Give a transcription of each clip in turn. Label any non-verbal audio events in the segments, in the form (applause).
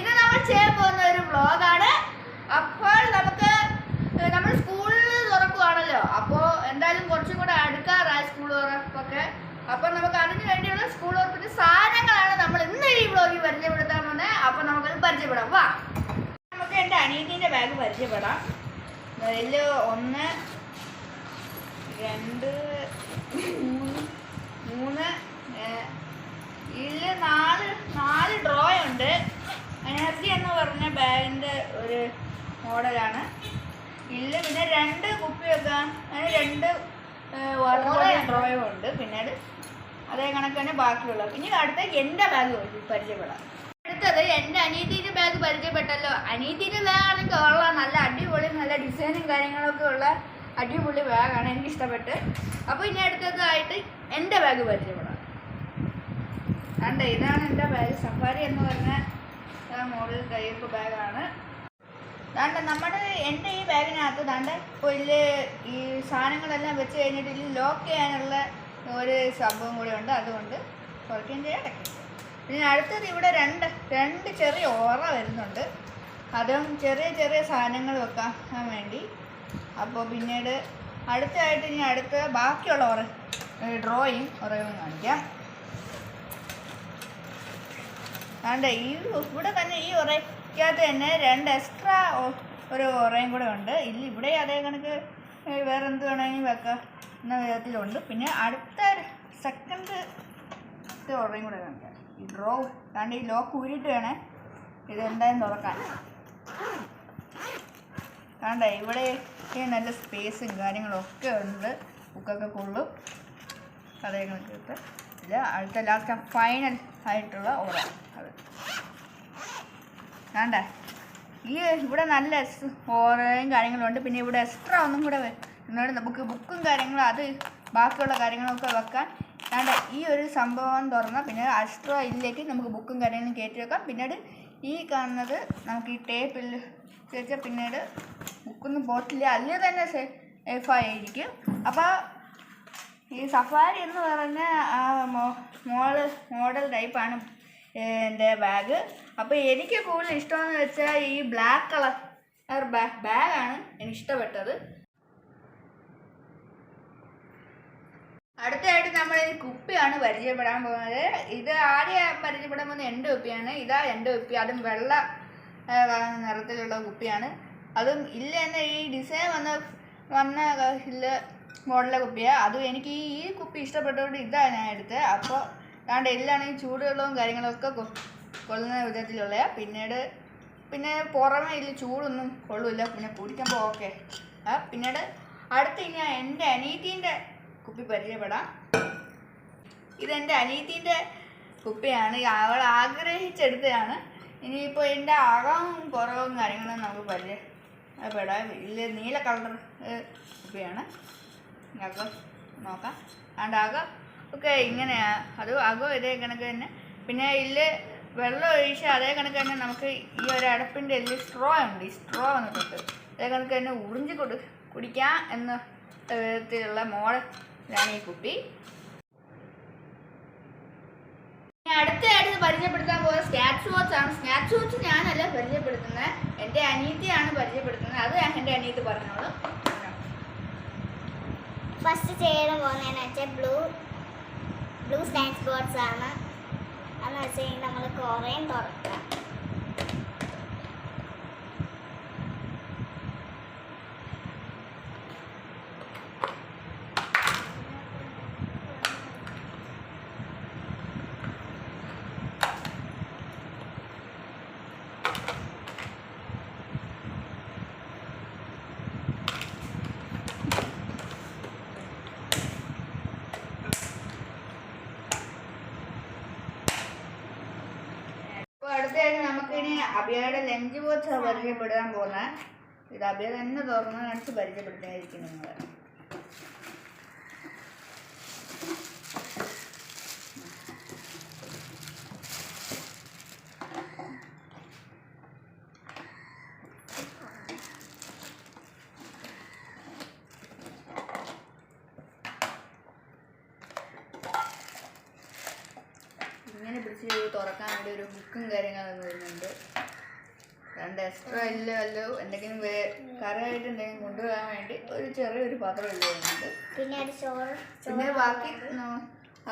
ഇത് നമ്മൾ ചെയ്യാൻ പോകുന്ന ഒരു വ്ളോഗാണ്. അപ്പോൾ നമുക്ക് നമ്മൾ സ്കൂളിൽ തുറക്കുവാണല്ലോ. അപ്പോൾ എന്തായാലും കുറച്ചും കൂടെ അടുക്കാറായി സ്കൂൾ തുറപ്പൊക്കെ. അപ്പോൾ നമുക്ക് അതിന് വേണ്ടിയുള്ള സ്കൂൾ തുറപ്പിന്റെ സാധനങ്ങളാണ് നമ്മൾ ഇന്ന് ഈ വ്ളോഗിൽ പരിചയപ്പെടുത്താൻ പോകുന്നത് അപ്പോൾ നമുക്കത് പരിചയപ്പെടാം. വാ. നമുക്ക് എന്റെ അനിയത്തിന്റെ ബാഗ് പരിചയപ്പെടാം. അതിൽ ഒന്ന് രണ്ട് മൂന്ന് മൂന്ന് ഇല്ല നാല് എനർജി എന്ന് പറഞ്ഞ ബാഗിന്റെ ഒരു മോഡലാണ്. ഇല്ല പിന്നെ രണ്ട് കുപ്പി വെക്കാൻ രണ്ട് വാട്ടർ ബോട്ടിൽ ഡ്രോയും ഉണ്ട്. പിന്നെ അതേ കണക്ക് തന്നെ ബാക്കിയുള്ള ഇനി അടുത്ത എന്റെ ബാഗ് പരിചയപ്പെടാം. അടുത്തത് എന്റെ അനീതിന്റെ ബാഗ് പരിചയപ്പെട്ടല്ലോ. അനീതിന്റെ ബാഗാണെങ്കിൽ ഉള്ള നല്ല അടിപൊളി നല്ല ഡിസൈനും കാര്യങ്ങളൊക്കെ ഉള്ള അടിപൊളി ബാഗാണ് എനിക്ക് ഇഷ്ടപ്പെട്ട് അപ്പോൾ ഇനി അടുത്തതായിട്ട് എന്റെ ബാഗ് പരിചയപ്പെടാം. കണ്ട ഇതാണ് എന്റെ ബാഗ് സഫാരി എന്ന് പറഞ്ഞ മോഡൽ കയ്യൊപ്പ് ബാഗാണ്. ദാണ്ട നമ്മുടെ എന്റെ ഈ ബാഗിനകത്ത് ദാണ്ട ഇപ്പോൾ ഈ സാധനങ്ങളെല്ലാം വെച്ച് കഴിഞ്ഞിട്ട് ഇതിൽ ലോക്ക് ചെയ്യാനുള്ള ഒരു സംഭവം കൂടെ ഉണ്ട്. അതുകൊണ്ട് കുറയ്ക്കുകയും ചെയ്യാം അടയ്ക്കും പിന്നെ അടുത്തത് ഇവിടെ രണ്ട് രണ്ട് ചെറിയ ഓറ വരുന്നുണ്ട്. അതും ചെറിയ ചെറിയ സാധനങ്ങൾ വെക്കാൻ വേണ്ടി. അപ്പോൾ പിന്നീട് അടുത്തതായിട്ട് ഇനി അടുത്ത ബാക്കിയുള്ള ഓറ ഡ്രോയും ഓറയും കാണിക്കാം. ആണ്ട് ഈ ഇവിടെ തന്നെ ഈ ഉറയ്ക്കകത്ത് തന്നെ രണ്ട് എക്സ്ട്രാ ഒരു ഉറയും കൂടെ ഉണ്ട്. ഇല്ല ഇവിടെ അതേ കണക്ക് വേറെ എന്ത് വേണമെങ്കിൽ വെക്കാം എന്ന വിധത്തിലുണ്ട്. പിന്നെ അടുത്ത സെക്കൻഡ് ഉറയും കൂടെ കാണിക്കാം. ഈ ഡ്രോ കാരണം ഈ ലോക്ക് ഊരിയിട്ട് വേണേ ഇത് എന്തായാലും തുറക്കാൻ കണ്ട ഇവിടെ നല്ല സ്പേസും കാര്യങ്ങളും ഒക്കെ ഉണ്ട്. ബുക്കൊക്കെ കൊള്ളും കഥകളൊക്കെ ഇട്ട്. ഇല്ല അടുത്ത ലാസ്റ്റ് ഫൈനൽ ആയിട്ടുള്ള ഓറ. അത്. വേണ്ട ഈ ഇവിടെ നല്ല ഓറയും കാര്യങ്ങളും ഉണ്ട് പിന്നെ ഇവിടെ എക്സ്ട്രാ ഒന്നും കൂടെ എന്നോട് നമുക്ക് ബുക്കും കാര്യങ്ങളും അത് ബാക്കിയുള്ള കാര്യങ്ങളൊക്കെ വെക്കാൻ. വേണ്ട ഈ ഒരു സംഭവം തുറന്നാൽ പിന്നെ എക്സ്ട്രാ ഇതിലേക്ക് നമുക്ക് ബുക്കും കാര്യങ്ങളും കയറ്റി വെക്കാം. പിന്നീട് ഈ കാണുന്നത് നമുക്ക് ഈ ടേപ്പിൽ വെച്ചാൽ പിന്നീട് ബുക്കൊന്നും പോട്ടില്ല അല്ലേ തന്നെ സേഫായിരിക്കും അപ്പോൾ ഈ സഫാരി എന്ന് പറഞ്ഞ ആ മോ- മോഡൽ ടൈപ്പാണ് എന്റെ ബാഗ് അപ്പോൾ എനിക്ക് കൂടുതൽ ഇഷ്ടമെന്ന് വെച്ചാൽ ഈ ബ്ലാക്ക് കളർ ബാഗാണ് എനിക്ക് ഇഷ്ടപ്പെട്ടത് അടുത്തതായിട്ട് നമ്മൾ ഈ കുപ്പിയാണ് പരിചയപ്പെടാൻ പോകുന്നത്. ഇത് ആദ്യം പരിചയപ്പെടാൻ പോകുന്നത് എന്റെ കുപ്പിയാണ്. ഇതാ എന്റെ കുപ്പി. അതും വെള്ള നിറത്തിലുള്ള കുപ്പിയാണ്. അതും ഇല്ല എന്ന ഈ ഡിസൈൻ വന്ന വന്ന ഇല്ല മോഡലെ കുപ്പിയാണ് അതും എനിക്ക് ഈ ഈ കുപ്പി ഇഷ്ടപ്പെട്ടുകൊണ്ട് ഇതാണ് ഞാൻ എടുത്തത് അപ്പോൾ അതാണ്ട് എല്ലാണെങ്കിൽ ചൂടുവെള്ളവും കാര്യങ്ങളൊക്കെ കൊള്ളുന്ന വിധത്തിലുള്ള പിന്നീട് പിന്നെ പുറമേ ഇല്ല ചൂടൊന്നും കൊള്ളില്ല. പിന്നെ കുടിക്കുമ്പോൾ ഓക്കെ. ആ പിന്നീട് അടുത്ത് ഇനി എന്റെ അനീറ്റീന്റെ കുപ്പി പരിചയപ്പെടാം. ഇതെന്റെ അനീറ്റീന്റെ കുപ്പിയാണ്. അവൾ ആഗ്രഹിച്ചെടുത്തതാണ്. ഇനിയിപ്പോൾ എന്റെ അകവും പുറവും കാര്യങ്ങളും നമുക്ക് പരിചയപ്പെടാം. ഇതിൽ നീല കളർ കുപ്പിയാണ്. അകം നോക്കാം. അതുകൊണ്ട് അകം ഒക്കെ ഇങ്ങനെയാ അത് അകം ഇതേ കണക്ക് തന്നെ. പിന്നെ ഇതിൽ വെള്ളം ഒഴിച്ച് അതേ കണക്ക് തന്നെ നമുക്ക് ഈ ഒരു അടപ്പിന്റെ ഇതിൽ സ്ട്രോ ഉണ്ട്. ഈ സ്ട്രോ വന്നിട്ടുണ്ട് അതേ കണക്ക് തന്നെ ഉറിഞ്ചി കൊടു കുടിക്കാം എന്ന വിധത്തിലുള്ള മോഡലാണ് ഈ കുപ്പി ഇനി അടുത്തതായിട്ട് പരിചയപ്പെടുത്താൻ പോകുന്ന സ്നാച്ച് വാച്ച് ആണ്. സ്നാച്ച് വാച്ച് ഞാനല്ല പരിചയപ്പെടുത്തുന്നത് എന്റെ അനീതിയാണ് പരിചയപ്പെടുത്തുന്നത് അത് എന്റെ അനീതി പറഞ്ഞോളൂ. ഫസ്റ്റ് ചെയ്യാൻ പോകുന്നതെന്ന് വെച്ചാൽ ബ്ലൂ ബ്ലൂ സ്നാക്സ് ബോർഡ്സ് ആണ്. എന്ന് വെച്ച് കഴിഞ്ഞാൽ നമ്മൾ കുറേയും തുറക്കുക അപ്പോൾ അടുത്തതായിട്ട് അബിയയുടെ ലഞ്ച് ബോക്സ് പരിചയപ്പെടാൻ പോകുന്നത് ഇത് അബിയ തന്നെ തുറന്ന് കാണിച്ച് പരിചയപ്പെടുത്തിയായിരിക്കും നിങ്ങൾ ഇങ്ങനെ പിടിച്ച് പിടിച്ച് തുറക്കാൻ വേണ്ടി ഒരു ബുക്കും കാര്യങ്ങളും വരുന്നുണ്ട് രണ്ട് എക്സ്ട്രാ ഇല്ല വല്ലോ എന്തെങ്കിലും വേ- കറിയായിട്ട് എന്തെങ്കിലും കൊണ്ടുപോകാൻ വേണ്ടി ഒരു ചെറിയൊരു പാത്രം ഇല്ല പിന്നെ ഒരു ചോറ്. പിന്നെ ബാക്കി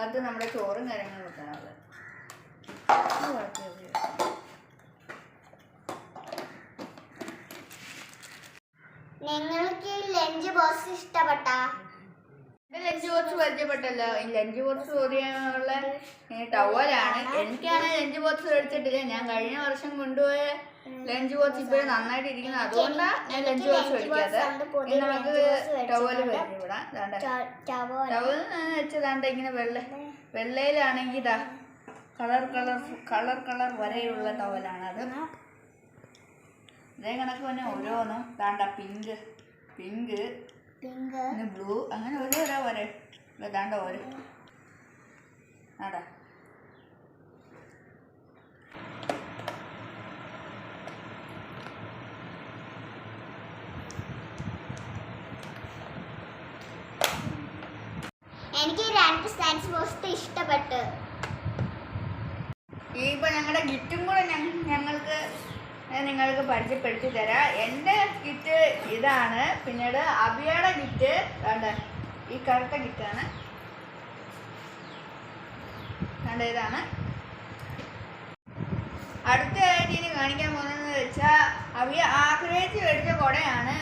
അത് നമ്മുടെ ചോറും കാര്യങ്ങളും വെക്കാനുള്ളത്. നിങ്ങൾക്ക് ലഞ്ച് ബോക്സ് ഇഷ്ടപ്പെട്ട? ലഞ്ച് ബോക്സ് പരിചയപ്പെട്ടല്ലോ. ഈ ലഞ്ച് ബോക്സ് ഓടിയാനുള്ള ടവലാണ്. എനിക്കാണ് ലഞ്ച് ബോക്സ് മേടിച്ചിട്ടില്ല. ഞാൻ കഴിഞ്ഞ വർഷം കൊണ്ടുപോയ ലഞ്ച് ബോക്സ് ഇപ്പോഴും നന്നായിട്ട് ഇരിക്കുന്നത് അതുകൊണ്ടാണ് ഞാൻ ലഞ്ച് ബോക്സ് മേടിക്കാതെ നമുക്ക് ടവൽ വരും ഇവിടെ. ടവൽ വെച്ചതാണ്ട് ഇങ്ങനെ വെള്ള വെള്ളയിലാണെങ്കിൽ ഇതാ കളർ കളർ കളർ കളർ വരെയുള്ള ടവലാണ് അത്. ഇതേ കണക്ക് തന്നെ ഓരോന്നും ദാണ്ട പിങ്ക് പിങ്ക് പിന്നെ ബ്ലൂ അങ്ങനെ ഓരോരോ വരെ ദാണ്ട ഓരോ. ആടാ. എനിക്ക് സയൻസ് പോസ്റ്റ് ഇഷ്ടപ്പെട്ടു. ഈ ഇപ്പൊ ഞങ്ങളുടെ ഗിറ്റും കൂടെ ഞങ്ങൾക്ക് നിങ്ങൾക്ക് പരിചയപ്പെടുത്തി തരാം. എന്റെ ഗിറ്റ് ഇതാണ്. പിന്നീട് അബിയുടെ ഗിറ്റ് വേണ്ട ഈ കറുത്ത ഗിറ്റാണ് വേണ്ട ഇതാണ്? അടുത്തതായിട്ട് ഇനി കാണിക്കാൻ പോകുന്നതെന്ന് വെച്ചാൽ അവിയ ആഗ്രഹിച്ച് മേടിച്ച കുടയാണ്.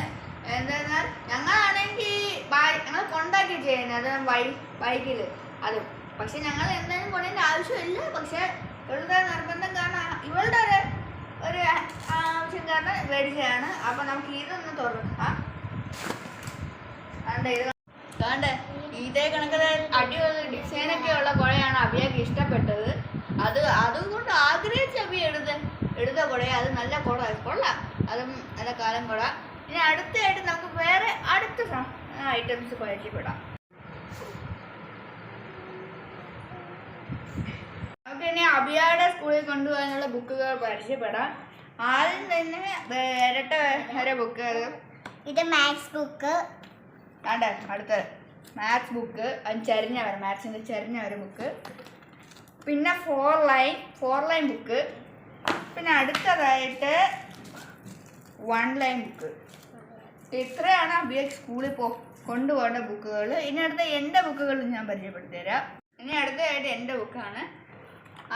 എന്തെന്നാൽ ഞങ്ങളാണെങ്കിൽ ഞങ്ങൾ കൊണ്ടാക്കി ചെയ്യുന്നത് അത് വഴി ബൈക്കിൽ അത് പക്ഷെ ഞങ്ങൾ എന്തായാലും കൊണ്ടതിന്റെ ആവശ്യമില്ല. പക്ഷെ ഇവളുടെ നിർബന്ധം കാരണം ഇവളുടെ ഒരു ഒരു ആവശ്യം കാരണം മേടിച്ചതാണ് അപ്പം നമുക്ക് ഇതൊന്ന് തുറക്കാം. കണ്ടേ ഇത് കണക്കിന് അടിപൊളി ഡിസൈനൊക്കെ ഉള്ള കുഴയാണ് അഭിയൊക്കെ ഇഷ്ടപ്പെട്ടത്. അത് അതുകൊണ്ട് ആഗ്രഹിച്ച അഭി എടുത്ത് എടുത്ത കുഴയെ അത് നല്ല കുട കൊള്ളാം. അതും നല്ല കാലം കുട ഇനി അടുത്തായിട്ട് നമുക്ക് വേറെ അടുത്ത ഐറ്റംസ് പരിചയപ്പെടാം. നമുക്ക് ഇനി അഭിയാടെ സ്കൂളിൽ കൊണ്ടുപോകാനുള്ള ബുക്കുകൾ പരിചയപ്പെടാം. ആദ്യം തന്നെ ഇരട്ട വരെ ബുക്കുകൾ ഇത് മാത്സ് ബുക്ക്. വേണ്ട അടുത്ത. Maths book. അത് ചരിഞ്ഞ വരെ മാത്സിന്റെ ചരിഞ്ഞ വരെ ബുക്ക്. പിന്നെ four line four line book. പിന്നെ അടുത്തതായിട്ട് വൺ ലൈൻ ബുക്ക്. ഇത്രയാണ് അഭിയ സ്കൂളിൽ പോ കൊണ്ടുപോകേണ്ട ബുക്കുകൾ ഇനി അടുത്ത എന്റെ ബുക്കുകൾ ഞാൻ പരിചയപ്പെടുത്തി തരാം ഇനി അടുത്തതായിട്ട് എന്റെ ബുക്കാണ്.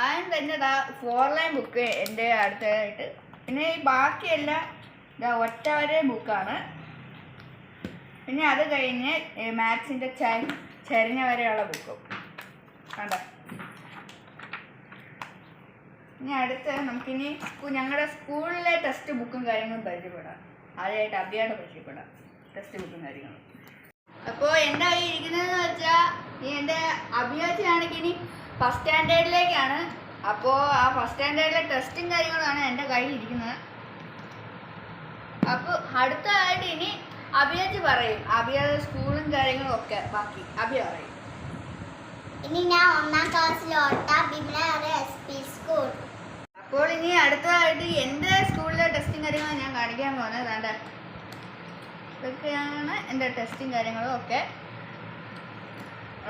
ആദ്യം തന്നെ ഇതാ ഫോർ ലൈൻ ബുക്ക് എന്റെ അടുത്തതായിട്ട് പിന്നെ ഈ ബാക്കിയെല്ലാം ഇതാ ഒറ്റ വരെ ബുക്കാണ്. പിന്നെ അത് കഴിഞ്ഞ് മാത്സിന്റെ ചരിഞ്ഞ വരെയുള്ള ബുക്കും. കണ്ടോ? ഇനി അടുത്ത നമുക്കിനി ഞങ്ങളുടെ സ്കൂളിലെ ടെക്സ്റ്റ് ബുക്കും കാര്യങ്ങളും പരിചയപ്പെടാം. ആദ്യമായിട്ട് അഭിയായിട്ട് പരിചയപ്പെടാം. ടെക്സ്റ്റ് ബുക്കും കാര്യങ്ങളും. അപ്പോൾ എന്റെ കയ്യിൽ ഇരിക്കുന്നതെന്ന് വെച്ചാൽ നീ എന്റെ അഭിയാച്ചിയാണെങ്കിൽ ഇനി ഫസ്റ്റ് സ്റ്റാൻഡേർഡിലേക്കാണ് അപ്പോ ആ ഫസ്റ്റ് സ്റ്റാൻഡേർഡിലെ ടെസ്റ്റും കാര്യങ്ങളാണ് എന്റെ കയ്യിൽ ഇരിക്കുന്നത്. അപ്പോൾ അടുത്തതായിട്ട് ഇനി അഭിയാജി പറയും. അഭിയ സ്കൂളും കാര്യങ്ങളും ഒക്കെ ബാക്കി. അഭിയ പറയും. ഇനി ഞാൻ ഒന്നാം ക്ലാസ്സിലോട്ട ബിംല എസ് പി സ്കൂൾ അപ്പോൾ ഇനി അടുത്തതായിട്ട് എന്റെ സ്കൂളിലെ ടെസ്റ്റും കാര്യങ്ങളും ഞാൻ കാണിക്കാൻ പോകുന്നത് വേണ്ട ഇതൊക്കെയാണ് എന്റെ ടെസ്റ്റും കാര്യങ്ങളും ഒക്കെ.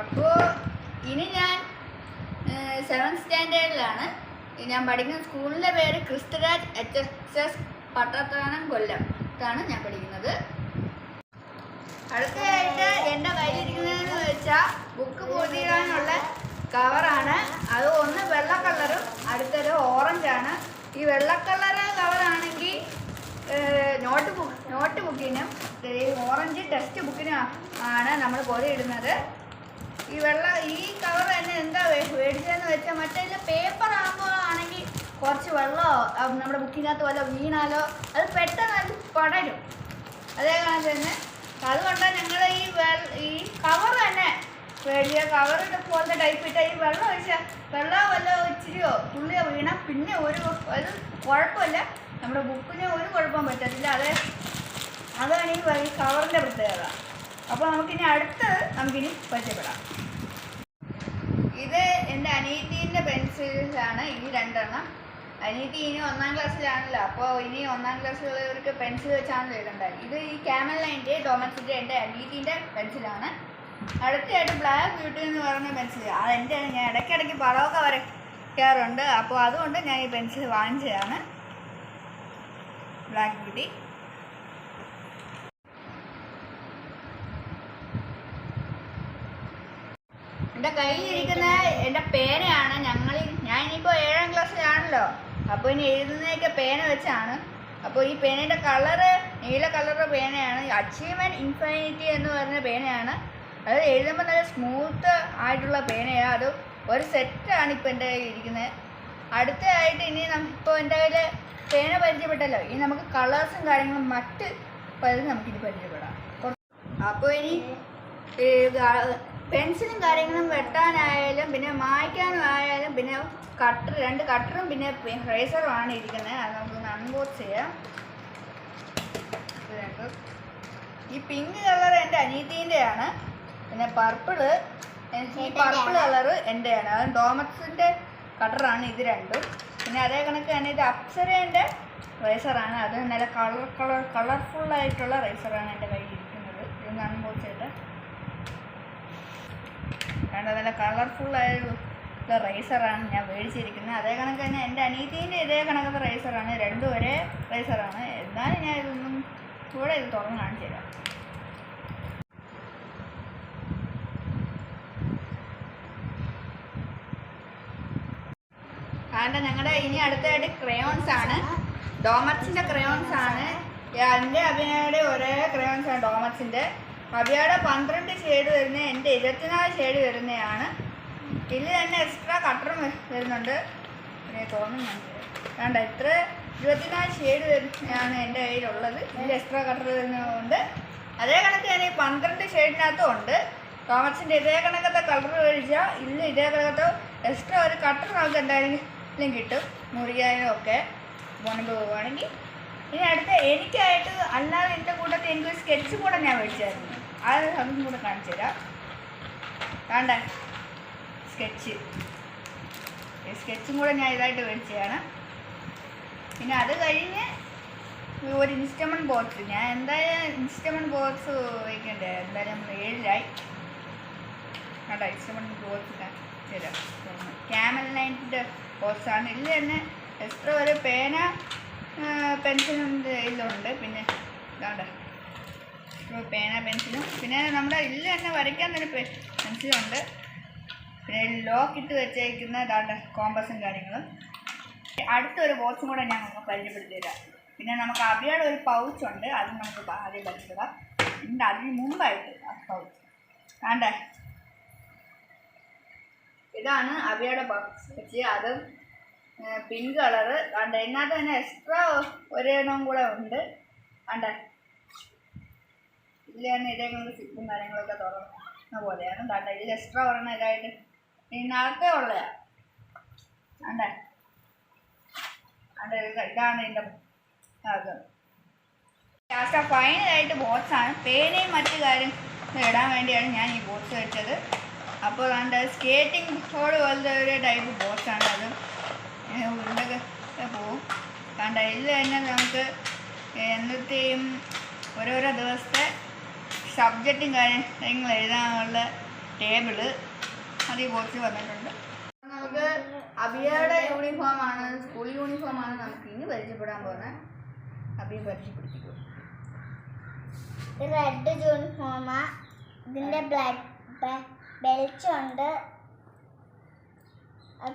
അപ്പോൾ ഇനി ഞാൻ സെവൻത് സ്റ്റാൻഡേർഡിലാണ് ഞാൻ പഠിക്കുന്ന സ്കൂളിന്റെ പേര് Kristhuraj H S S Pattathanam Kollam ഇതാണ് ഞാൻ പഠിക്കുന്നത്. അടുത്തതായിട്ട് എന്റെ കയ്യിലിരിക്കുന്നതെന്ന് വെച്ചാൽ ബുക്ക് പൊതിയിടാനുള്ള കവറാണ് അത് ഒന്ന് വെള്ള കളറും അടുത്തൊരു ഓറഞ്ചാണ് ഈ വെള്ള കളർ കവറാണെങ്കിൽ നോട്ട് ബുക്ക് നോട്ട് ബുക്കിനും ഓറഞ്ച് ടെക്സ്റ്റ് ബുക്കിനും ആണ് നമ്മൾ പൊതിയിടുന്നത് ഈ വെള്ള ഈ കവർ തന്നെ എന്താ മേടിച്ചതെന്ന് വെച്ചാൽ മറ്റേ പേപ്പർ ആകുമ്പോഴാണെങ്കിൽ കുറച്ച് വെള്ളമോ നമ്മുടെ ബുക്കിനകത്ത് വല്ല വീണാലോ അത് പെട്ടെന്ന് അത് പടരും. അതേ കണക്ക് തന്നെ. അതുകൊണ്ട് ഞങ്ങൾ ഈ ഈ കവർ തന്നെ വലിയ കവർ പോലത്തെ ടൈപ്പ് ഇട്ട ഈ വെള്ളം ഒഴിച്ചാൽ വെള്ളം വല്ല ഇച്ചിരിയോ തുള്ളിയോ വീണാൽ പിന്നെ ഒരു ഒരു കുഴപ്പമില്ല. നമ്മുടെ ബുക്കിന് ഒരു കുഴപ്പം പറ്റത്തില്ല. അത് അതാണ് ഈ ഈ കവറിന്റെ പ്രത്യേകത. അപ്പോൾ നമുക്കിനി അടുത്ത് നമുക്കിനി പരിചയപ്പെടാം. ഇത് എന്റെ അനിയത്തീന്റെ പെൻസിലാണ് ഈ രണ്ടെണ്ണം. അനിയത്തി ഇനി ഒന്നാം ക്ലാസ്സിലാണല്ലോ. അപ്പോൾ ഇനി ഒന്നാം ക്ലാസ്സിലുള്ളവർക്ക് പെൻസിൽ വെച്ചാണ് എഴുതേണ്ടത്. ഇത് ഈ ക്യാമൽ ലൈന്റെ ഡോമൻസിന്റെ എന്റെ അനിയത്തീന്റെ പെൻസിലാണ് അടുത്തതായിട്ട് ബ്ലാക്ക് ബ്യൂട്ടി എന്ന് പറയുന്ന പെൻസിൽ അതെന്റെ ഞാൻ ഇടയ്ക്കിടയ്ക്ക് പടമൊക്കെ വരയ്ക്കാറുണ്ട്. അപ്പോൾ അതുകൊണ്ട് ഞാൻ ഈ പെൻസിൽ വാങ്ങിച്ചതാണ്. ബ്ലാക്ക് ബ്യൂട്ടി എന്റെ കയ്യിലിരിക്കുന്ന എന്റെ പേനയാണ് ഞങ്ങൾ ഞാൻ ഇനിയിപ്പോൾ ഏഴാം ക്ലാസ്സിലാണല്ലോ അപ്പോൾ ഇനി എഴുതുന്നതൊക്കെ പേന വെച്ചാണ്. അപ്പോൾ ഈ പേനയുടെ കളറ് നീല കളറ് പേനയാണ്. അച്ചീവ്മെന്റ് ഇൻഫിനിറ്റി എന്ന് പറഞ്ഞ പേനയാണ്. അത് എഴുതുമ്പോൾ നല്ല സ്മൂത്ത് ആയിട്ടുള്ള പേനയാണ് അത് ഒരു സെറ്റാണ് ഇപ്പോൾ എന്റെ കയ്യിൽ ഇരിക്കുന്നത്. അടുത്തതായിട്ട് ഇനി ഇപ്പോൾ എന്റെ കയ്യിൽ പേന പരിചയപ്പെട്ടല്ലോ. ഇനി നമുക്ക് കളേഴ്സും കാര്യങ്ങളും മറ്റ് പലതും നമുക്കിനി പരിചയപ്പെടാം. അപ്പോൾ ഇനി പെൻസിലും കാര്യങ്ങളും വെട്ടാനായാലും പിന്നെ മായ്ക്കാനും ആയാലും പിന്നെ കട്ടർ രണ്ട് കട്ടറും പിന്നെ റേസറും ആണ് ഇരിക്കുന്നത്. അത് നമുക്ക് അൺബോക്സ് ചെയ്യാം. ഈ പിങ്ക് കളർ എന്റെ അനീതിന്റെയാണ്. പിന്നെ പർപ്പിൾ ഈ പർപ്പിൾ കളർ എന്റെയാണ്. അത് ഡോമക്സിന്റെ കട്ടറാണ് ഇത് രണ്ടും. പിന്നെ അതേ കണക്ക് തന്നെ ഇത് അപ്സരേന്റെ റേസറാണ് അത് നല്ല കളർ കളർ കളർഫുള്ളായിട്ടുള്ള റേസറാണ് എന്റെ കയ്യിൽ ഇരിക്കുന്നത് ഇത് അൺബോക്സ് ചെയ്തിട്ട് കാരണം നല്ല കളർഫുള്ളായിട്ടുള്ള റേസറാണ് ഞാൻ മേടിച്ചിരിക്കുന്നത് അതേ കണക്ക് തന്നെ എന്റെ അനീതിന്റെ ഇതേ കണക്കത്തെ റേസറാണ് രണ്ടും ഒരേ റേസറാണ് എന്നാലും ഞാൻ ഇതൊന്നും കൂടെ ഇത് തുറന്ന് കാണിച്ചു തരാം. കാരണം ഞങ്ങളുടെ ഇനി അടുത്തായിട്ട് ക്രയോൺസ് ആണ്. ഡോമർസിന്റെ ക്രയോൺസ് ആണ്. എന്റെ അഭിനയുടെ ഒരേ ക്രയോൺസ് ആണ് ഡോമറ്റ്സിന്റെ അഭിയുടെ പന്ത്രണ്ട് ഷെയ്ഡ് വരുന്ന എന്റെ ഇരുപത്തിനാല് ഷെയ്ഡ് വരുന്നതാണ് ഇതിൽ തന്നെ എക്സ്ട്രാ കട്ടറും വരുന്നുണ്ട്. തോന്നുന്നുണ്ട്. വേണ്ട ഇത്ര ഇരുപത്തിനാല് ഷെയ്ഡ് വരുന്നതാണ് എന്റെ കയ്യിലുള്ളത്. ഇതിൽ എക്സ്ട്രാ കട്ടർ വരുന്നതുകൊണ്ട്. അതേ കണക്ക് തന്നെ ഈ പന്ത്രണ്ട് ഷെയ്ഡിനകത്തും ഉണ്ട്. തോമസിന്റെ ഇതേ കണക്കത്തെ കളർ കഴിച്ചാൽ ഇല്ല ഇതേ കണക്കത്തെ എക്സ്ട്രാ ഒരു കട്ടർ നമുക്ക് എന്തായാലും കിട്ടും. മുറിയാനും ഒക്കെ മുൻപ് പോവുകയാണെങ്കിൽ. ഇനി അടുത്ത എനിക്കായിട്ട് അല്ലാതെ എന്റെ കൂട്ടത്തിൽ എനിക്കൊരു സ്കെച്ച് കൂടെ ഞാൻ മേടിച്ചായിരുന്നു. അത് അതും കൂടെ കാണിച്ചു തരാം. വേണ്ട സ്കെച്ച് സ്കെച്ചും കൂടെ ഞാൻ ഇതായിട്ട് മേടിച്ചതാണ്. പിന്നെ അത് കഴിഞ്ഞ് ഒരു ഇൻസ്റ്റമെന്റ് ബോക്സ് ഞാൻ എന്തായാലും ഇൻസ്റ്റമെന്റ് ബോക്സ് വയ്ക്കണ്ടേ എന്തായാലും നമ്മൾ ഏഴിലായി. കണ്ട? ഇൻസ്റ്റമെന്റ് ബോക്സ് തരാം. ക്യാമൽ നൈന്റെ ബോക്സാണ് ഇതിൽ തന്നെ എക്സ്ട്രാ ഒരു പേന പെൻസിലും ഇതിലുണ്ട്. പിന്നെ ഇതാണ്ട് പേന പെൻസിലും. പിന്നെ നമ്മുടെ ഇല്ല തന്നെ വരയ്ക്കാൻ തന്നെ പെൻസിലുണ്ട്. പിന്നെ ലോക്ക് ഇട്ട് വെച്ചേക്കുന്ന ഇതാണ്ട് കോമ്പസും കാര്യങ്ങളും. അടുത്തൊരു ബോക്സും കൂടെ ഞാൻ നമുക്ക് പരിചയപ്പെടുത്തി തരാം. പിന്നെ നമുക്ക് അബിയുടെ ഒരു പൗച്ച് ഉണ്ട്. അത് നമുക്ക് ആദ്യം പരിചയപ്പെടാം. ഉണ്ട്. അതിന് മുമ്പായിട്ട് ആ പൗച്ച് വേണ്ടേ ഇതാണ് അബിയുടെ പൗച്ച് അത് പിങ്ക് കളറ് കണ്ട ഇതിനകത്ത് തന്നെ എക്സ്ട്രാ ഒരെണ്ണം കൂടെ ഉണ്ട്. കണ്ടേ ഇതിൽ തന്നെ ഇതേക്കുള്ള സിപ്പും കാര്യങ്ങളൊക്കെ തുറന്ന പോലെയാണ് കണ്ട ഇതിൽ എക്സ്ട്രാ ഒരെണ്ണം ഇതായിട്ട്. ഇതിനകത്തേ ഉള്ളതാ. കണ്ടേ? ഇത് ഇതാണ് ഇതിന്റെ അത് ലാസ്റ്റ് ഫൈനലായിട്ട് ബോക്സാണ് പേനയും മറ്റു കാര്യം ഇടാൻ വേണ്ടിയാണ് ഞാൻ ഈ ബോക്സ് വെച്ചത്. അപ്പോൾ കണ്ട സ്കേറ്റിംഗ് ബോർഡ് പോലത്തെ ഒരു ടൈപ്പ് ബോക്സാണ് അത്. ഉരുണ്ടൊക്കെ പോവും. കണ്ട ഇതിൽ തന്നെ നമുക്ക് എന്നത്തെയും ഓരോരോ ദിവസത്തെ സബ്ജക്റ്റും കാര്യങ്ങൾ എഴുതാനുള്ള ടേബിൾ അത് കുറച്ച് വന്നിട്ടുണ്ട്. നമുക്ക് അബിയയുടെ യൂണിഫോമാണ് സ്കൂൾ യൂണിഫോമാണ് നമുക്ക് ഇനി പരിചയപ്പെടാൻ പോകുന്നത്. അബിയെ പരിചയപ്പെടുത്തിക്കും. റെഡ് യൂണിഫോമാ ഇതിന്റെ ബ്ലാക്ക് ബെൽറ്റ് ഉണ്ട്.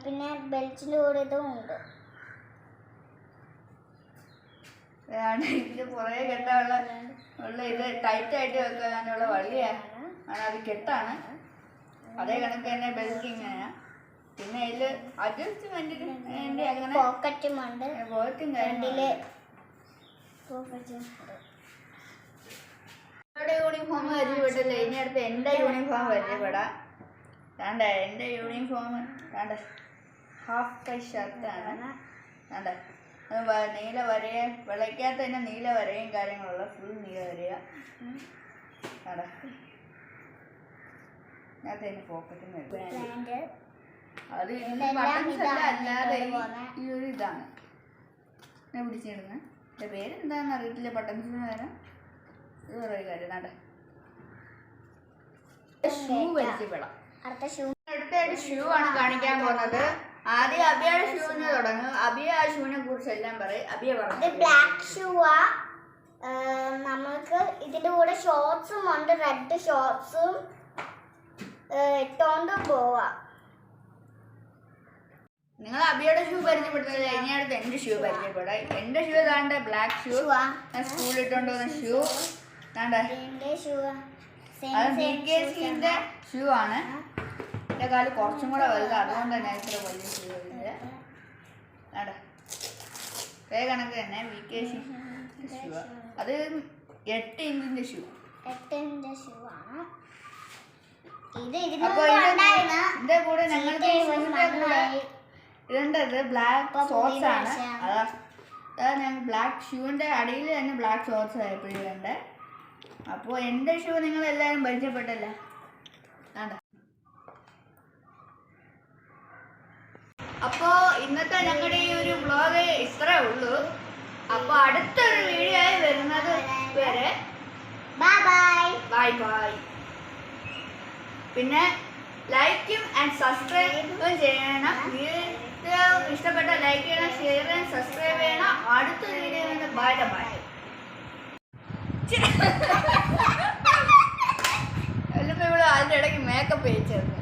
പിന്നെ ബെൽറ്റിന്റെ കൂടെ ഇതും ഉണ്ട്. ഇതിന്റെ പുറകെ കെട്ടാനുള്ള ഉള്ള ഇത് ടൈറ്റ് ആയിട്ട് വെക്കാനുള്ള വള്ളിയാണ് ആണ് അത് കെട്ടാണ്. അതേ കണക്ക് തന്നെ ബെൽറ്റ് ഇങ്ങനെയാണ് പിന്നെ ഇതിൽ അഡ്ജസ്റ്റ്മെന്റിന് വേണ്ടി അങ്ങനെ പോക്കറ്റും ഉണ്ട് ബോട്ടും ഫ്രണ്ടിൽ കാര്യങ്ങളും പോക്കറ്റും ഇവിടെ യൂണിഫോം പരിചയപ്പെട്ടില്ല ഇനി അടുത്ത് എന്റെ യൂണിഫോം പരിചയപ്പെടാം വേണ്ട എന്റെ യൂണിഫോം വേണ്ട ഹാഫ് കൈ ഷർട്ടാണ് വേണ്ട നീല വരയെ വിളയ്ക്കാത്ത തന്നെ നീല വരയും കാര്യങ്ങളുള്ള ഫുൾ നീല വരയ. അതിന് പോക്കറ്റും വരും പാന്റ് അത് അല്ലാതെ ഈ- ഒരു ഇതാണ്. ഞാൻ പിടിച്ചിടുന്നത് എന്റെ പേരെന്താണെന്ന് അറിയത്തില്ല ബട്ടൺസിന് നേരം ഇത് പറയുക കാര്യം നാട്ടെ ഷൂ പരിചയപ്പെടാം അടുത്ത ഷൂ അടുത്തായിട്ട് ഷൂ ആണ് കാണിക്കാൻ പോകുന്നത്. ആദ്യം അബിയുടെ ഷൂവിന് തുടങ്ങും അബിയ ആ ഷൂവിനെ കുറിച്ച് എല്ലാം പറയും. അബിയ ഇത് പറഞ്ഞു ബ്ലാക്ക് ഷൂ ആ നമ്മൾക്ക് ഇതിന്റെ കൂടെ ഷോർട്സും ഉണ്ട്. റെഡ് ഷോർട്സും ഇട്ടോണ്ട് പോവാ. നിങ്ങൾ അബിയുടെ ഷൂ പരിചയപ്പെടുത്തില്ല ഇനി അടുത്ത് എന്റെ ഷൂ പരിചയപ്പെടാം. എന്റെ ഷൂ താണ്ട ബ്ലാക്ക് ഷൂ ഞാൻ സ്കൂളിൽ ഇട്ടോണ്ട് വന്ന ഷൂ താണ്ട ഷൂ അത് ബി കെ സിന്റെ ഷൂ ആണ്. എന്റെ കാൽ കുറച്ചും കൂടെ വലുതാണ്. അതുകൊണ്ട് തന്നെ ഇത്ര വലിയ അതേ കണക്ക് തന്നെ വി കെ അത് എട്ട് ഇഞ്ചിന്റെ ഷൂ എട്ടിന്റെ ഷൂ ആണ് ഇതിന്റെ കൂടെ ഞങ്ങൾക്ക് ഇടേണ്ടത് ബ്ലാക്ക് സോക്സ് ആണ്. version. അതാ. അതാ ഞങ്ങൾ ബ്ലാക്ക് ഷൂവിന്റെ അടിയിൽ തന്നെ ബ്ലാക്ക് ഷോർട്സ് ആയപ്പോഴും അപ്പോ അപ്പോൾ എന്റെ ഷൂ നിങ്ങൾ എല്ലാരും പരിചയപ്പെട്ടല്ല വേണ്ട അപ്പോൾ ഇന്നത്തെ ഞങ്ങളുടെ ഈ ഒരു വ്ളോഗ് ഇത്രേ ഉള്ളൂ. അപ്പോൾ അടുത്തൊരു വീഡിയോ ആയി വരുന്നത് വരെ ബൈ ബൈ ബൈ ബൈ പിന്നെ ലൈക്കും ആൻഡ് സബ്സ്ക്രൈബും ചെയ്യണം. വീഡിയോ ഇഷ്ടപ്പെട്ട ലൈക്ക് ചെയ്യണം ഷെയർ ചെയ്യണം സബ്സ്ക്രൈബ് ചെയ്യണം. അടുത്ത വീഡിയോ ബൈ ബൈ (laughs) എല്ലാം ഇവിടെ അതിന്റെ ഇടയ്ക്ക് മേക്കപ്പ് ചെയ്യിച്ചിരുന്നു